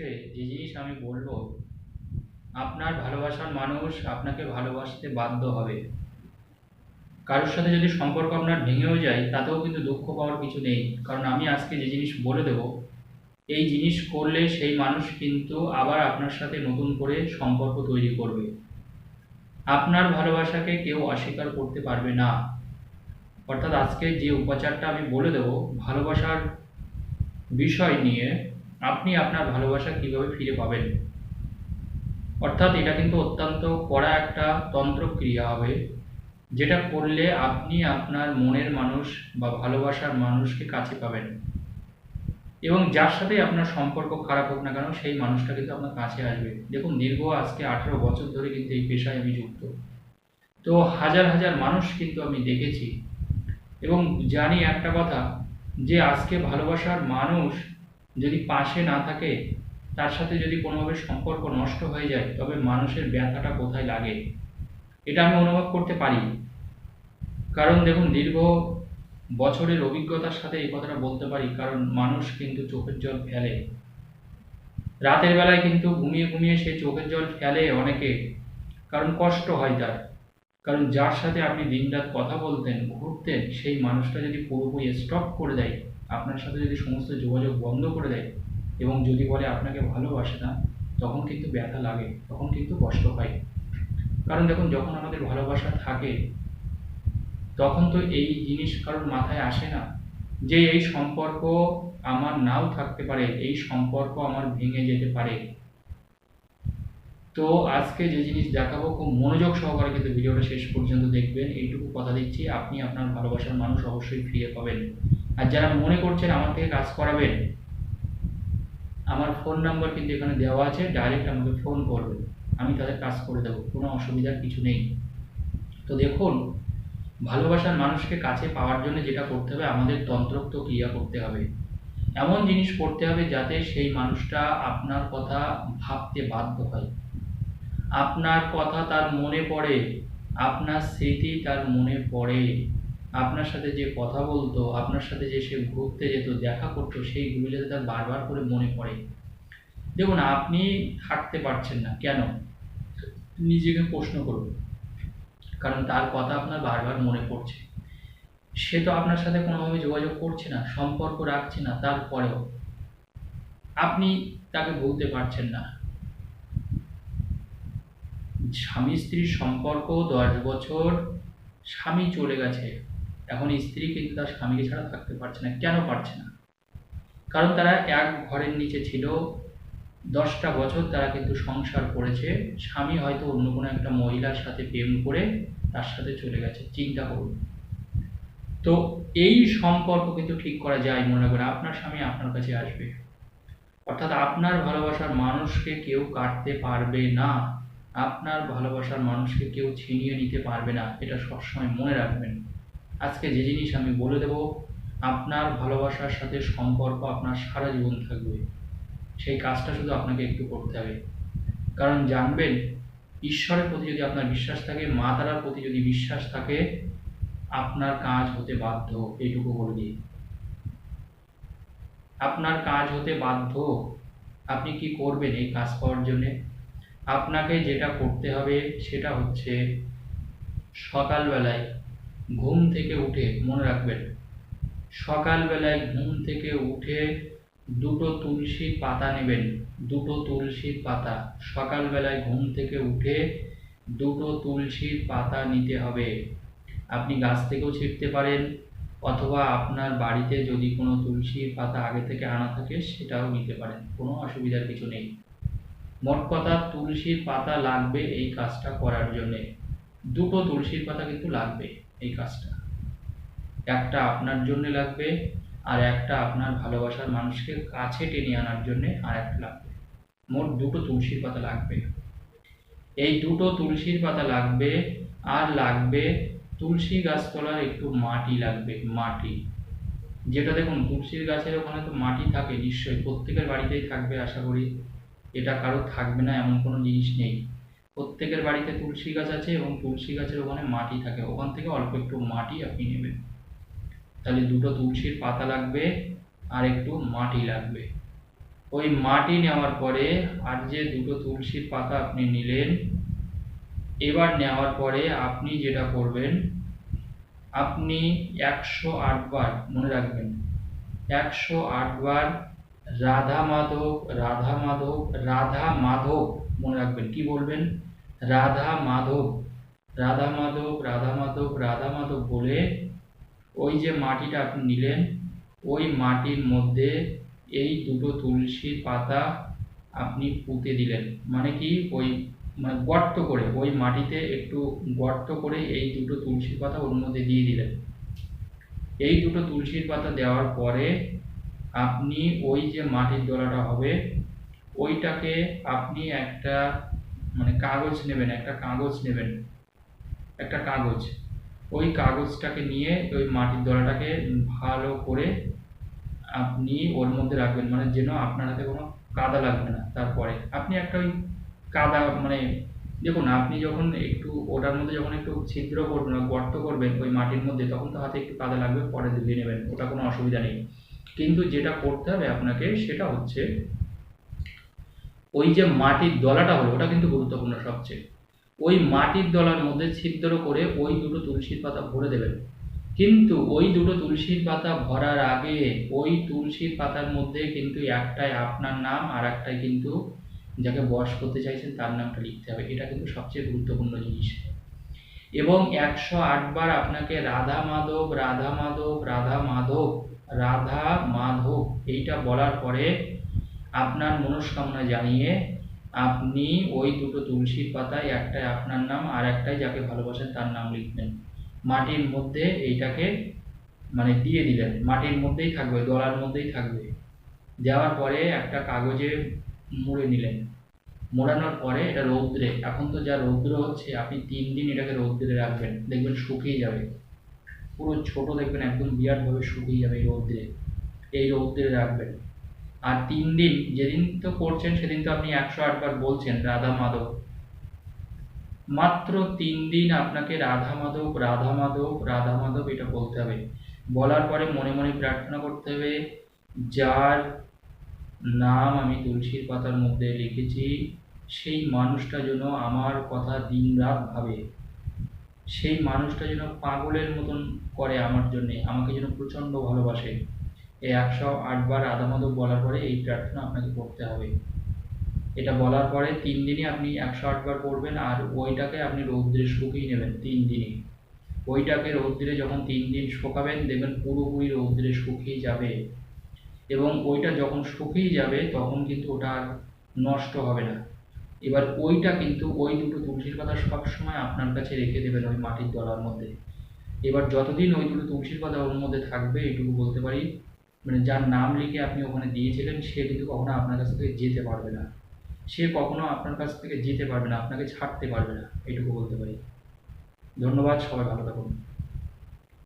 আজকে যে জিনিস আমি বলব, আপনার ভালোবাসার মানুষ আপনাকে ভালোবাসতে বাধ্য হবে। কারোর সাথে যদি সম্পর্ক আপনার ভেঙেও যায়, তাতেও কিন্তু দুঃখ পাওয়ার কিছু নেই। কারণ আমি আজকে যে জিনিস বলে দেব, এই জিনিস করলে সেই মানুষ কিন্তু আবার আপনার সাথে নতুন করে সম্পর্ক তৈরি করবে। আপনার ভালোবাসাকে কেউ অস্বীকার করতে পারবে না। অর্থাৎ আজকে যে উপাচারটা আমি বলে দেব, ভালোবাসার বিষয় নিয়ে আপনি আপনার ভালোবাসা কীভাবে ফিরে পাবেন? অর্থাৎ এটা কিন্তু অত্যন্ত কড়া একটা তন্ত্রক্রিয়া হবে, যেটা করলে আপনি আপনার মনের মানুষ বা ভালোবাসার মানুষকে কাছে পাবেন। এবং যার সাথে আপনার সম্পর্ক খারাপ হোক না কেন, সেই মানুষটা কিন্তু আপনার কাছে আসবে। দেখুন, দীর্ঘ আজকে আঠেরো বছর ধরে কিন্তু এই পেশায় আমি যুক্ত। তো হাজার হাজার মানুষ কিন্তু আমি দেখেছি এবং জানি একটা কথা যে আজকে ভালোবাসার মানুষ যদি পাশে না থাকে, তার সাথে যদি কোনোভাবে সম্পর্ক নষ্ট হয়ে যায়, তবে মানুষের ব্যথাটা কোথায় লাগে? এটা আমি অনুভব করতে পারি। কারণ দেখুন, দীর্ঘ বছরের অভিজ্ঞতার সাথে এই কথাটা বলতে পারি, কারণ মানুষ কিন্তু চোখের জল ফেলে। রাতের বেলায় কিন্তু ঘুমিয়ে ঘুমিয়ে সে চোখের জল ফেলে অনেকে, কারণ কষ্ট হয় তার। কারণ যার সাথে আপনি দিনরাত কথা বলতেন, ঘুরতেন, সেই মানুষটা যদি পুরোপুরি স্টপ করে দেয় আপনার সাথে যদি সমস্ত যোগাযোগ বন্ধ করে দেয় এবং যদি বলে আপনাকে ভালোবাসে না, তখন কিন্তু ব্যথা লাগে, তখন কিন্তু কষ্ট হয়। কারণ দেখুন, যখন আমাদের ভালোবাসা থাকে, তখন তো এই জিনিস কারোর মাথায় আসে না যে এই সম্পর্ক আমার নাও থাকতে পারে, এই সম্পর্ক আমার ভেঙে যেতে পারে। তো আজকে যে জিনিস দেখাবো, খুব মনোযোগ সহকারে কিন্তু ভিডিওটা শেষ পর্যন্ত দেখবেন। এইটুকু কথা দিচ্ছি, আপনি আপনার ভালোবাসার মানুষ অবশ্যই ফিরে পাবেন। আর যারা মনে করছেন আমার থেকে কাজ করাবেন, আমার ফোন নাম্বার কিন্তু এখানে দেওয়া আছে ডাইরেক্ট আমাকে ফোন করবেন আমি তাদের কাজ করে দেবো, কোনো অসুবিধার কিছু নেই। তো দেখুন, ভালোবাসার মানুষকে কাছে পাওয়ার জন্য যেটা করতে হবে, আমাদের তন্ত্রোক্ত ক্রিয়া করতে হবে। এমন জিনিস করতে হবে যাতে সেই মানুষটা আপনার কথা ভাবতে বাধ্য হয়। আপনার কথা তার মনে পড়ে, আপনার স্মৃতি তার মনে পড়ে। আপনার সাথে যে কথা বলতো, আপনার সাথে যে সে ঘুরতে যেত, দেখা করতো সেইগুলো যাতে তার বারবার করে মনে পড়ে। দেখুন, আপনি থাকতে পারছেন না। কেন? নিজেকে প্রশ্ন করুন। কারণ তার কথা আপনার বারবার মনে পড়ছে। সে তো আপনার সাথে কোনোভাবে যোগাযোগ করছে না, সম্পর্ক রাখছে না, তারপরেও। আপনি তাকে বলতে পারছেন না। স্বামী স্ত্রীর সম্পর্ক দশ বছর, স্বামী চলে গেছে। এখন স্ত্রী কিন্তু তার স্বামীকে ছাড়া থাকতে পারছে না। কেন পারছে না? কারণ তারা এক ঘরের নিচে ছিল, দশটা বছর তারা কিন্তু সংসার করেছে। স্বামী হয়তো অন্য কোনো একটা মহিলার সাথে প্রেম করে তার সাথে চলে গেছে, চিন্তা করুন। তো এই সম্পর্ক কিন্তু ঠিক করা যায়, মনে করে আপনার স্বামী আপনার কাছে আসবে। অর্থাৎ আপনার ভালোবাসার মানুষকে কেউ কাটতে পারবে না। আপনার ভালোবাসার মানুষকে কেউ ছিনিয়ে নিতে পারবে না, এটা সবসময় মনে রাখবেন। আজকে যে জিনিস আমি বলে দেব, আপনার ভালোবাসার সাথে সম্পর্ক আপনার সারা জীবন থাকবে। সেই কাজটা শুধু আপনাকে একটু করতে হবে। কারণ জানবেন, ঈশ্বরের প্রতি যদি আপনার বিশ্বাস থাকে, মা তারার প্রতি যদি বিশ্বাস থাকে, আপনার কাজ হতে বাধ্য, এইটুকু বলে দিই। আপনার কাজ হতে বাধ্য, আপনি কি করবেন এই কাজ পাওয়ার জন্যে? আপনাকে যেটা করতে হবে, সেটা হচ্ছে সকালবেলায় ঘুম থেকে উঠে, মনে রাখবেন, সকালবেলায় ঘুম থেকে উঠে দুটো তুলসীর পাতা নেবেন, দুটো তুলসীর পাতা। সকালবেলায় ঘুম থেকে উঠে দুটো তুলসীর পাতা নিতে হবে। আপনি গাছ থেকেও ছিঁড়তে পারেন, অথবা আপনার বাড়িতে যদি কোনো তুলসীর পাতা আগে থেকে আনা থাকে, সেটাও নিতে পারেন, কোনো অসুবিধার কিছু নেই। মোট কথা তুলসীর পাতা লাগবে এই কাজটা করার জন্যে। দুটো তুলসীর পাতা কিন্তু লাগবে। এই কাজটা। একটা আপনার জন্য লাগবে আর একটা আপনার ভালোবাসার মানুষকে কাছে টেনে আনার জন্যে আর একটা লাগবে। মোট দুটো তুলসীর পাতা লাগবে। এই দুটো তুলসীর পাতা লাগবে আর লাগবে তুলসী গাছতলার একটু মাটি লাগবে, মাটি। যেটা দেখুন, তুলসীর গাছের ওখানে তো মাটি থাকে নিশ্চয়ই, প্রত্যেকের বাড়িতেই থাকবে আশা করি। এটা কারও থাকবে না, এমন কোনো জিনিস নেই। প্রত্যেকের বাড়িতে তুলসী গাছ আছে এবং তুলসী গাছের ওখানে মাটি থাকে। ওখান থেকে অল্প একটু মাটি আপনি নেবেন। তাহলে দুটো তুলসীর পাতা লাগবে আর একটু মাটি লাগবে। ওই মাটি নেওয়ার পরে আর যে দুটো তুলসীর পাতা আপনি নিলেন, এবার নেওয়ার পরে আপনি যেটা করবেন, আপনি একশো আটবার মনে রাখবেন, একশো আটবার রাধা মাধব রাধা মাধব রাধা মাধব, মনে রাখবেন, কি বলবেন? রাধা মাধব রাধা মাধব রাধা মাধব রাধা মাধব বলে ওই যে মাটিটা আপনি নিলেন, ওই মাটির মধ্যে এই দুটো তুলসীর পাতা আপনি পুঁতে দিলেন। মানে কি? ওই মানে গর্ত করে, ওই মাটিতে একটু গর্ত করে এই দুটো তুলসীর পাতা ওর মধ্যে দিয়ে দিলেন। এই দুটো তুলসীর পাতা দেওয়ার পরে আপনি ওই যে মাটির দলাটা হবে, ওইটাকে আপনি একটা মানে কাগজ নেবেন, একটা কাগজ নেবেন, একটা কাগজ। ওই কাগজটাকে নিয়ে, ওই মাটির দলাটাকে ভালো করে আপনি ওর মধ্যে রাখবেন। মানে যেন আপনার হাতে কোনো কাদা লাগবে না তারপরে। আপনি একটা ওই কাদা মানে দেখুন, আপনি যখন একটু ওটার মধ্যে যখন একটু ছিদ্র করবেন গর্ত করবেন ওই মাটির মধ্যে, তখন তো হাতে একটু কাদা লাগবে, পরে ধুয়ে নেবেন। ওটা কোনো অসুবিধা নেই। কিন্তু যেটা করতে হবে আপনাকে, সেটা হচ্ছে ওই যে মাটির দলাটা হলো ওটা কিন্তু গুরুত্বপূর্ণ সবচেয়ে। ওই মাটির দলার মধ্যে ছিদ্র করে ওই দুটো তুলসীর পাতা ভরে দেবেন। কিন্তু ওই দুটো তুলসীর পাতা ভরার আগে ওই তুলসীর পাতার মধ্যে কিন্তু একটাই আপনার নাম আর একটাই কিন্তু যাকে বশ করতে চাইছেন তার নামটা লিখতে হবে। এটা কিন্তু সবচেয়ে গুরুত্বপূর্ণ জিনিস। এবং একশো আটবার আপনাকে রাধা মাধব রাধা মাধব রাধা মাধব রাধা মাধব এইটা বলার পরে আপনার মনস্কামনা জানিয়ে আপনি ওই দুটো তুলসীর পাতায় একটাই আপনার নাম আর একটাই যাকে ভালোবাসেন তার নাম লিখবেন। মাটির মধ্যে এইটাকে মানে দিয়ে দিলেন মাটির মধ্যেই থাকবে দলার মধ্যেই থাকবে। দেওয়ার পরে একটা কাগজে মুড়ে নিলেন। মোড়ানোর পরে এটা রৌদ্রে। এখন তো যা রৌদ্র হচ্ছে, আপনি তিন দিন এটাকে রৌদ্রে রাখবেন। দেখবেন শুকিয়ে যাবে। পুরো ছোট দেখবেন একদম বিরাটভাবে শুকিয়ে যাবে এই রৌদ্রে। এই রৌদ্রে রাখবেন। আর তিন দিন, যেদিন তো করছেন সেদিন তো আপনি একশো আটবার বলছেন, রাধা মাধব। মাত্র তিন দিন আপনাকে রাধা মাধব রাধা মাধব রাধা মাধব এটা বলতে হবে। বলার পরে মনে মনে প্রার্থনা করতে হবে, যার নাম আমি তুলসীর পাতার মধ্যে লিখেছি, সেই মানুষটা যেন আমার কথা দিনরাত ভাবে। সেই মানুষটা যেন পাগলের মতন করে আমার জন্যে, আমাকে যেন প্রচণ্ড ভালোবাসে। এই একশো আটবার মাধব বলার পরে এই প্রার্থনা আপনাকে করতে হবে। এটা বলার পরে তিন দিনই আপনি একশো আটবার করবেন আর ওইটাকে আপনি রৌদ্রে শুকিয়ে নেবেন তিন দিনই। ওইটাকে রৌদ্রে যখন তিন দিন শুকাবেন, দেখবেন পুরোপুরি রৌদ্রে শুকিয়ে যাবে। এবং ওইটা যখন শুকিয়ে যাবে, তখন কিন্তু ওটা আর নষ্ট হবে না। এবার ওইটা কিন্তু ওই দুটো তুলসীর পাতা সবসময় আপনার কাছে রেখে দেবেন ওই মাটির দলার মধ্যে। এবার যতদিন ওই দুটো তুলসীর পাতা ওর মধ্যে থাকবে এটুকু বলতে পারি। মানে যার নাম লিখে আপনি ওখানে দিয়েছিলেন, সে কিন্তু কখনো আপনার কাছ থেকে যেতে পারবে না। সে কখনো আপনার কাছ থেকে যেতে পারবে না, আপনাকে ছাড়তে পারবে না এটুকু বলতে পারি। ধন্যবাদ, সবাই ভালো থাকুন।